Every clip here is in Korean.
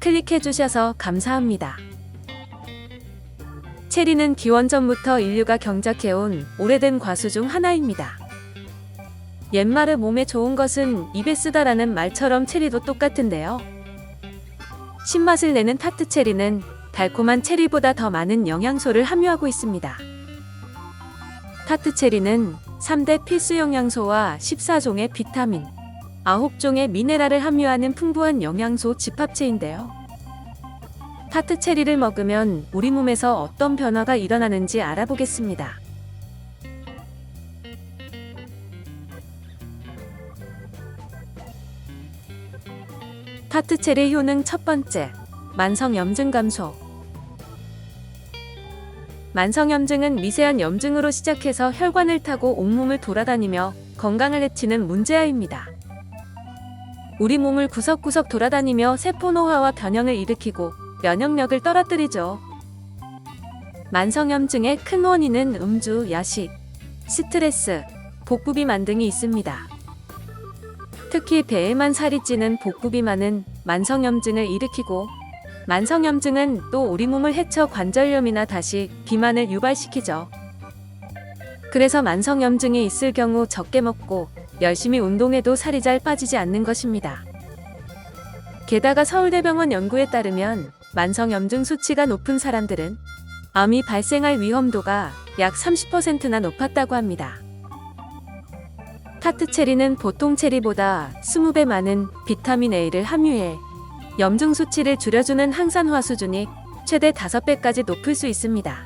클릭해주셔서 감사합니다. 체리는 기원전부터 인류가 경작해온 오래된 과수 중 하나입니다. 옛말에 몸에 좋은 것은 입에 쓰다라는 말처럼 체리도 똑같은데요. 신맛을 내는 타트 체리는 달콤한 체리보다 더 많은 영양소를 함유하고 있습니다. 타트 체리는 3대 필수 영양소와 14종의 비타민, 9종의 미네랄을 함유하는 풍부한 영양소 집합체인데요. 타트 체리를 먹으면 우리 몸에서 어떤 변화가 일어나는지 알아보겠습니다. 타트 체리 효능 첫 번째, 만성 염증 감소. 만성 염증은 미세한 염증으로 시작해서 혈관을 타고 온몸을 돌아다니며 건강을 해치는 문제아입니다. 우리 몸을 구석구석 돌아다니며 세포 노화와 변형을 일으키고 면역력을 떨어뜨리죠. 만성염증의 큰 원인은 음주, 야식, 스트레스, 복부비만 등이 있습니다. 특히 배에만 살이 찌는 복부비만은 만성염증을 일으키고 만성염증은 또 우리 몸을 해쳐 관절염이나 다시 비만을 유발시키죠. 그래서 만성염증이 있을 경우 적게 먹고 열심히 운동해도 살이 잘 빠지지 않는 것입니다. 게다가 서울대병원 연구에 따르면 만성염증 수치가 높은 사람들은 암이 발생할 위험도가 약 30%나 높았다고 합니다. 타트 체리는 보통 체리보다 20배 많은 비타민 A를 함유해 염증 수치를 줄여주는 항산화 수준이 최대 5배까지 높을 수 있습니다.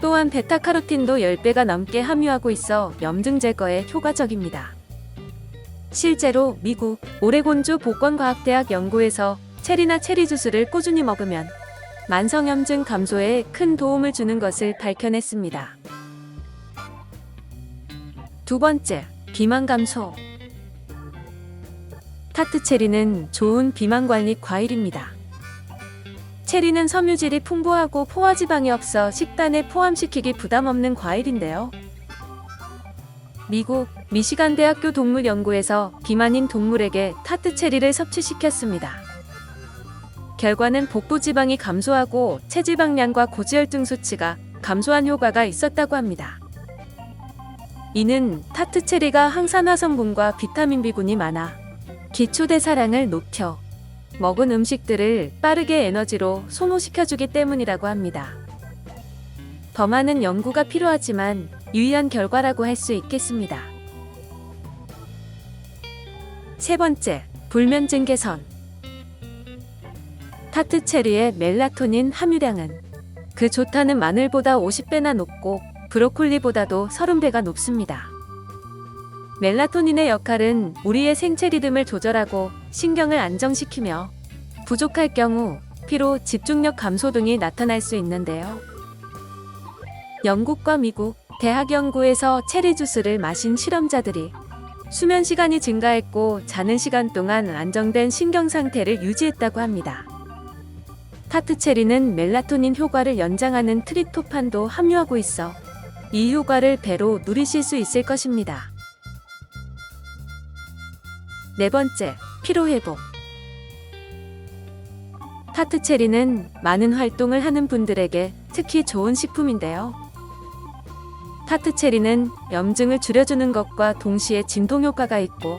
또한 베타카로틴도 10배가 넘게 함유하고 있어 염증 제거에 효과적입니다. 실제로 미국 오레곤주 복권과학대학 연구에서 체리나 체리 주스를 꾸준히 먹으면 만성염증 감소에 큰 도움을 주는 것을 밝혀냈습니다. 두 번째, 비만 감소. 타트 체리는 좋은 비만 관리 과일입니다. 체리는 섬유질이 풍부하고 포화지방이 없어 식단에 포함시키기 부담 없는 과일인데요. 미국 미시간 대학교 동물 연구에서 비만인 동물에게 타트 체리를 섭취시켰습니다. 결과는 복부 지방이 감소하고 체지방량과 고지혈증 수치가 감소한 효과가 있었다고 합니다. 이는 타트 체리가 항산화 성분과 비타민 B군이 많아 기초 대사량을 높여 먹은 음식들을 빠르게 에너지로 소모시켜주기 때문이라고 합니다. 더 많은 연구가 필요하지만 유의한 결과라고 할 수 있겠습니다. 세 번째, 불면증 개선. 타트 체리의 멜라토닌 함유량은 그 좋다는 마늘보다 50배나 높고 브로콜리보다도 30배가 높습니다. 멜라토닌의 역할은 우리의 생체 리듬을 조절하고 신경을 안정시키며 부족할 경우 피로, 집중력 감소 등이 나타날 수 있는데요. 영국과 미국 대학 연구에서 체리 주스를 마신 실험자들이 수면 시간이 증가했고 자는 시간 동안 안정된 신경 상태를 유지했다고 합니다. 타트 체리는 멜라토닌 효과를 연장하는 트립토판도 함유하고 있어 이 효과를 배로 누리실 수 있을 것입니다. 네 번째, 피로회복. 타트 체리는 많은 활동을 하는 분들에게 특히 좋은 식품인데요. 타트 체리는 염증을 줄여주는 것과 동시에 진동 효과가 있고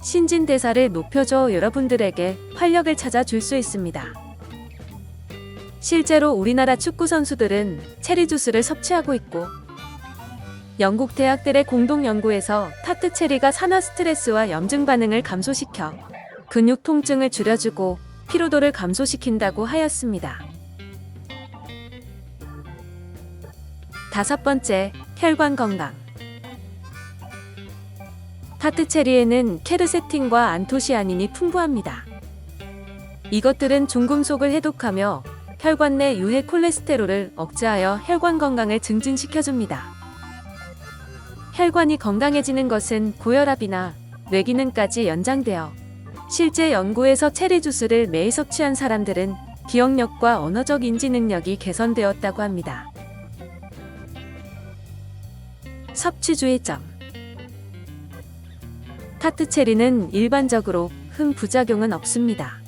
신진대사를 높여줘 여러분들에게 활력을 찾아줄 수 있습니다. 실제로 우리나라 축구 선수들은 체리 주스를 섭취하고 있고 영국 대학들의 공동 연구에서 타트 체리가 산화 스트레스와 염증 반응을 감소시켜 근육 통증을 줄여주고 피로도를 감소시킨다고 하였습니다. 다섯 번째, 혈관 건강. 타트 체리에는 케르세틴과 안토시아닌이 풍부합니다. 이것들은 중금속을 해독하며 혈관 내 유해 콜레스테롤을 억제하여 혈관 건강을 증진시켜줍니다. 혈관이 건강해지는 것은 고혈압이나 뇌기능까지 연장되어 실제 연구에서 체리 주스를 매일 섭취한 사람들은 기억력과 언어적 인지 능력이 개선되었다고 합니다. 섭취 주의점 타트 체리는 일반적으로 흠 부작용은 없습니다.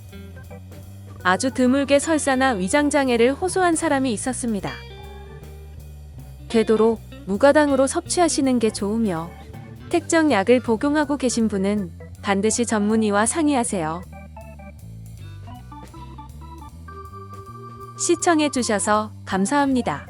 아주 드물게 설사나 위장장애를 호소한 사람이 있었습니다. 되도록 무가당으로 섭취하시는 게 좋으며 특정 약을 복용하고 계신 분은 반드시 전문의와 상의하세요. 시청해주셔서 감사합니다.